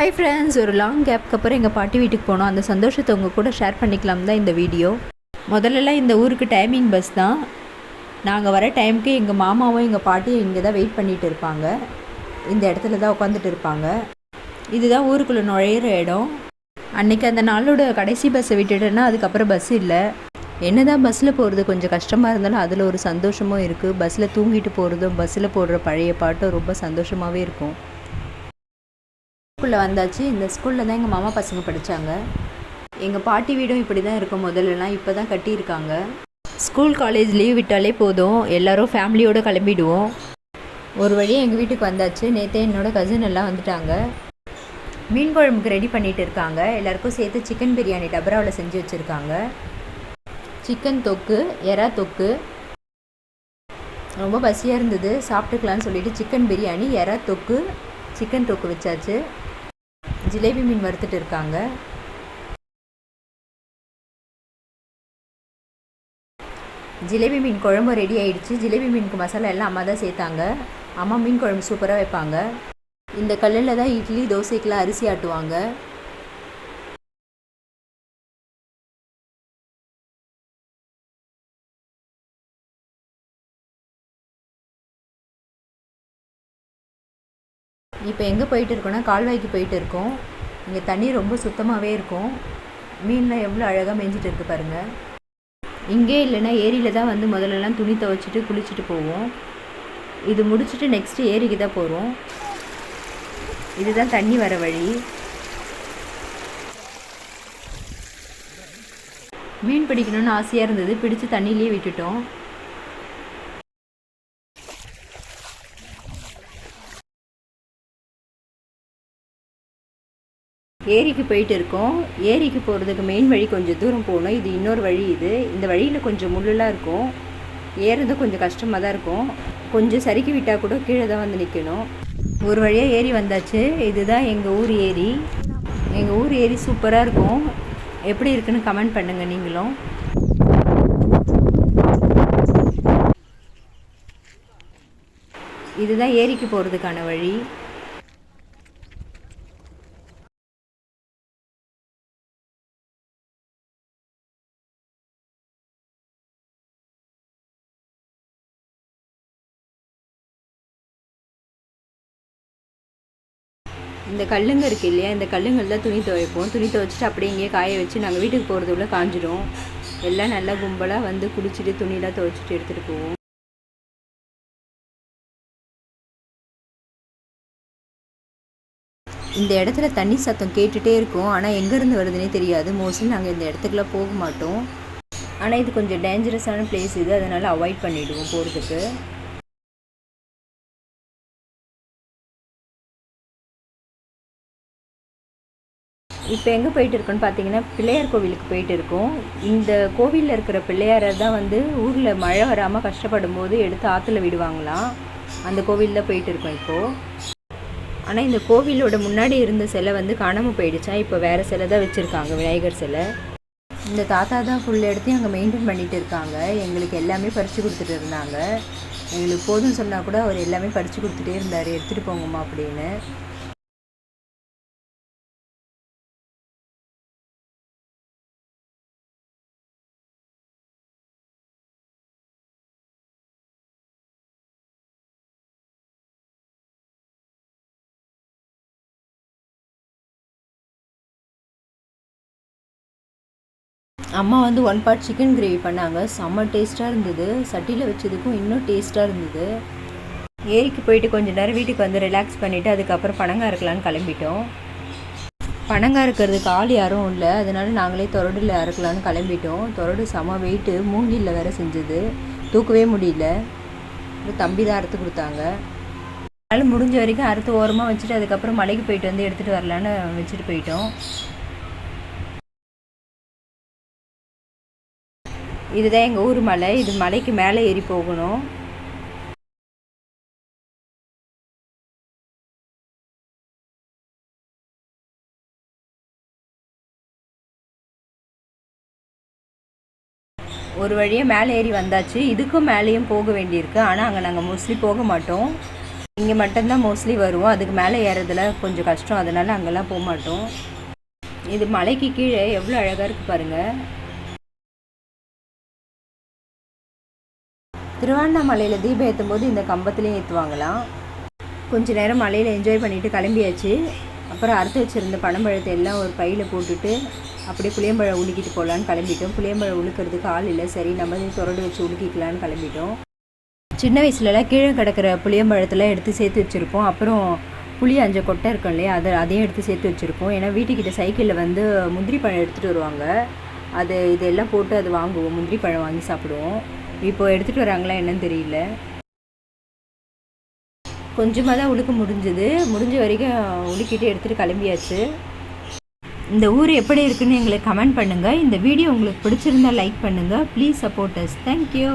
Hi friends ஒரு long கேப்க்கு அப்புறம் எங்கள் பாட்டி வீட்டுக்கு போனோம். அந்த சந்தோஷத்தை உங்கள் கூட ஷேர் பண்ணிக்கலாம் தான் இந்த வீடியோ முதல்லலாம் இந்த ஊருக்கு டைமிங் பஸ் தான். நாங்கள் வர டைமுக்கு எங்கள் மாமாவும் எங்கள் பாட்டியும் இங்கே தான் வெயிட் பண்ணிகிட்டு இருப்பாங்க. இந்த இடத்துல தான் உட்காந்துட்டு இருப்பாங்க. இதுதான் ஊருக்குள்ளே நுழையிற இடம். அன்றைக்கி அந்த நாளோட கடைசி பஸ்ஸை விட்டுட்டேன்னா அதுக்கப்புறம் பஸ் இல்லை. என்ன தான் பஸ்ஸில் போகிறது கொஞ்சம் கஷ்டமாக இருந்தாலும் அதில் ஒரு சந்தோஷமும் இருக்குது பஸ்ஸில் தூங்கிட்டு போகிறதும் பஸ்ஸில் போடுற பழைய பாட்டும் ரொம்ப சந்தோஷமாகவே இருக்கும். ஸ்கூலில் வந்தாச்சு. இந்த ஸ்கூலில் தான் எங்கள் மாமா பசங்க படித்தாங்க எங்கள் பாட்டி வீடும் இப்படி தான் இருக்கும். முதல்லலாம் இப்போ தான் கட்டியிருக்காங்க. ஸ்கூல் காலேஜ் லீவ் விட்டாலே போதும். எல்லோரும் ஃபேமிலியோடு கிளம்பிடுவோம். ஒரு வழியாக எங்கள் வீட்டுக்கு வந்தாச்சு. நேற்றே என்னோட கசின் எல்லாம் வந்துட்டாங்க. மீன் குழம்புக்கு ரெடி பண்ணிட்டு இருக்காங்க. எல்லாருக்கும் சேர்த்து சிக்கன் பிரியாணி டபராவில் செஞ்சு வச்சுருக்காங்க. சிக்கன் தொக்கு எறா தொக்கு. ரொம்ப பசியாக இருந்தது. சாப்பிட்டுக்கலான்னு சொல்லிட்டு சிக்கன் பிரியாணி எறா தொக்கு சிக்கன் தொக்கு வச்சாச்சு. ஜிலேபி மீன் வறுத்துட்டு இருக்காங்க. ஜிலேபி மீன் குழம்பு ரெடி ஆயிடுச்சு. ஜிலேபி மீனுக்கு மசாலா எல்லாம் அம்மா தான் சேர்த்தாங்க. அம்மா மீன் குழம்பு சூப்பராக வைப்பாங்க. இந்த கல்லில் தான் இட்லி தோசைக்கெலாம் அரிசி ஆட்டுவாங்க. இப்போ எங்கே போயிட்டு இருக்கோன்னா கால்வாய்க்கு போயிட்டு இருக்கோம். இங்கே தண்ணி ரொம்ப சுத்தமாகவே இருக்கும். மீன்லாம் எவ்வளோ அழகாக மேய்ஞ்சிட்டு இருக்கு பாருங்கள் இங்கே இல்லைன்னா ஏரியில் தான் வந்து முதல்லலாம் துணி துவைச்சிட்டு குளிச்சுட்டு போவோம். இது முடிச்சுட்டு நெக்ஸ்ட்டு ஏரிக்கு தான் போகிறோம் இதுதான் தண்ணி வர வழி. மீன் பிடிக்கணும்னு ஆசையாக இருந்தது. பிடிச்சி தண்ணியிலேயே விட்டுட்டோம். ஏரிக்கு போயிட்டு இருக்கோம் ஏரிக்கு போகிறதுக்கு மெயின் வழி கொஞ்சம் தூரம் போகணும். இது இன்னொரு வழி இது. இந்த வழியில் கொஞ்சம் முள்ளெல்லாம் இருக்கும். ஏறுறது கொஞ்சம் கஷ்டமாக தான் இருக்கும். கொஞ்சம் சறுக்கி விட்டால் கூட கீழே தான் வந்து நிற்கணும் ஒரு வழியாக ஏரி வந்தாச்சு. இதுதான் எங்கள் ஊர் ஏரி. எங்கள் ஊர் ஏரி சூப்பராக இருக்கும். எப்படி இருக்குன்னு கமெண்ட் பண்ணுங்கள் நீங்களும். இதுதான் ஏரிக்கு போகிறதுக்கான வழி. இந்த கல்லுங்க இருக்கு இல்லையா? இந்த கல்லுங்கள் தான் துணி துவைப்போம். துணி துவைச்சிட்டு அப்படியே இங்கேயே காய வச்சு நாங்கள் வீட்டுக்கு போகிறதுக்குள்ளே காஞ்சிடும் எல்லாம் நல்லா கும்பலாக வந்து குளிச்சுட்டு துணியெலாம் துவைச்சிட்டு எடுத்துகிட்டு போவோம். இந்த இடத்துல தண்ணி சத்தம் கேட்டுகிட்டே இருக்கும். ஆனால் எங்கேருந்து வருதுன்னே தெரியாது. மோஸ்ட்லி நாங்கள் இந்த இடத்துக்குலாம் போக மாட்டோம். ஆனால் இது கொஞ்சம் டேஞ்சரஸான பிளேஸ் இது. அதனால் அவாய்ட் பண்ணிவிடுவோம் போகிறதுக்கு இப்போ எங்கே போயிட்டு இருக்கோன்னு பார்த்தீங்கன்னா பிள்ளையார் கோவிலுக்கு போயிட்டு இருக்கோம் இந்த கோவிலில் இருக்கிற பிள்ளையாரை தான் வந்து ஊரில் மழை வராமல் கஷ்டப்படும் போது எடுத்து ஆற்றுல விடுவாங்களாம். அந்த கோவிலில் போயிட்டு இருக்கோம் இப்போது ஆனால் இந்த கோவிலோட முன்னாடி இருந்த சிலை வந்து காணாமல் போயிடுச்சா? இப்போ வேறு சிலை தான் வச்சுருக்காங்க விநாயகர் சிலை. இந்த தாத்தா தான் ஃபுல் இடத்தையும் அங்கே மெயின்டைன் பண்ணிகிட்டு இருக்காங்க. எங்களுக்கு எல்லாமே பறித்து கொடுத்துட்டு இருந்தாங்க. எங்களுக்கு போதும் சொன்னால் கூட அவர் எல்லாமே பறித்து கொடுத்துட்டே இருந்தார். எடுத்துகிட்டு போங்கம்மா அப்படின்னு. அம்மா வந்து ஒன் பார்ட் சிக்கன் கிரேவி பண்ணாங்க. செம்ம டேஸ்ட்டாக இருந்தது. சட்டியில் வச்சதுக்கும் இன்னும் டேஸ்ட்டாக இருந்தது. ஏரிக்கு போயிட்டு கொஞ்சம் நேரம் வீட்டுக்கு வந்து ரிலாக்ஸ் பண்ணிவிட்டு அதுக்கப்புறம் பனங்கா இருக்கலான்னு கிளம்பிட்டோம். பனங்கா இருக்கிறதுக்கு ஆள் யாரும் இல்லை. அதனால நாங்களே தொரடில் அறுக்கலான்னு கிளம்பிட்டோம். தொரடு செம வெயிட்டு மூங்கிலில் வேற செஞ்சது. தூக்கவே முடியல. தம்பி தான் அறுத்து கொடுத்தாங்க. அதனால் முடிஞ்ச வரைக்கும் அறுத்து ஓரமாக வச்சுட்டு அதுக்கப்புறம் மலைக்கு போயிட்டு வந்து எடுத்துகிட்டு வரலான்னு வச்சுட்டு போயிட்டோம். இதுதான் எங்கள் ஊர் மலை. இது மலைக்கு மேலே ஏறி போகணும். ஒரு வழியாக மேலே ஏறி வந்தாச்சு. இதுக்கும் மேலேயும் போக வேண்டியிருக்கு. ஆனால் அங்கே நாங்கள் மோஸ்ட்லி போக மாட்டோம். இங்கே மட்டும்தான் மோஸ்ட்லி வருவோம். அதுக்கு மேலே ஏறதுல கொஞ்சம் கஷ்டம். அதனால் அங்கெல்லாம் போக மாட்டோம். இது மலைக்கு கீழே எவ்வளோ அழகாக இருக்குது பாருங்கள் திருவண்ணாமலையில் தீபம் ஏற்றும் போது இந்த கம்பத்துலேயும் ஏற்றுவாங்களாம் கொஞ்ச நேரம் மலையில் என்ஜாய் பண்ணிவிட்டு கிளம்பியாச்சு. அப்புறம் அறுத்து வச்சுருந்த பனம்பழத்தை எல்லாம் ஒரு பையில் போட்டுட்டு அப்படியே புளியம்பழம் உலுக்கிட்டு போகலான்னு கிளம்பிட்டோம். புளியம்பழம் உழுக்கிறதுக்கு ஆள் இல்லை. சரி நம்ம தொடர்ந்து வச்சு உலுக்கிக்கலான்னு கிளம்பிட்டோம். சின்ன வயசுலலாம் கீழே கிடக்கிற புளியம்பழத்தெல்லாம் எடுத்து சேர்த்து வச்சுருப்போம். அப்புறம் புளி அஞ்சு கொட்டை இருக்கும் இல்லையா அதை அதையும் எடுத்து சேர்த்து வச்சுருப்போம். ஏன்னா வீட்டுக்கிட்ட சைக்கிளில் வந்து முந்திரி பழம் எடுத்துகிட்டு வருவாங்க. அது இதெல்லாம் போட்டு அது வாங்குவோம். முந்திரி பழம் வாங்கி சாப்பிடுவோம். இப்போ எடுத்துகிட்டு வராங்களா என்னன்னு தெரியல. கொஞ்சமாக தான் உழுக்க முடிஞ்சுது. முடிஞ்ச வரைக்கும் உழுக்கிட்டு எடுத்துகிட்டு கிளம்பியாச்சு. இந்த ஊர் எப்படி இருக்குன்னு எங்களுக்கு கமெண்ட் பண்ணுங்கள் இந்த வீடியோ உங்களுக்கு பிடிச்சிருந்தா லைக் பண்ணுங்கள் ப்ளீஸ் சப்போர்ட் அஸ் தேங்க்யூ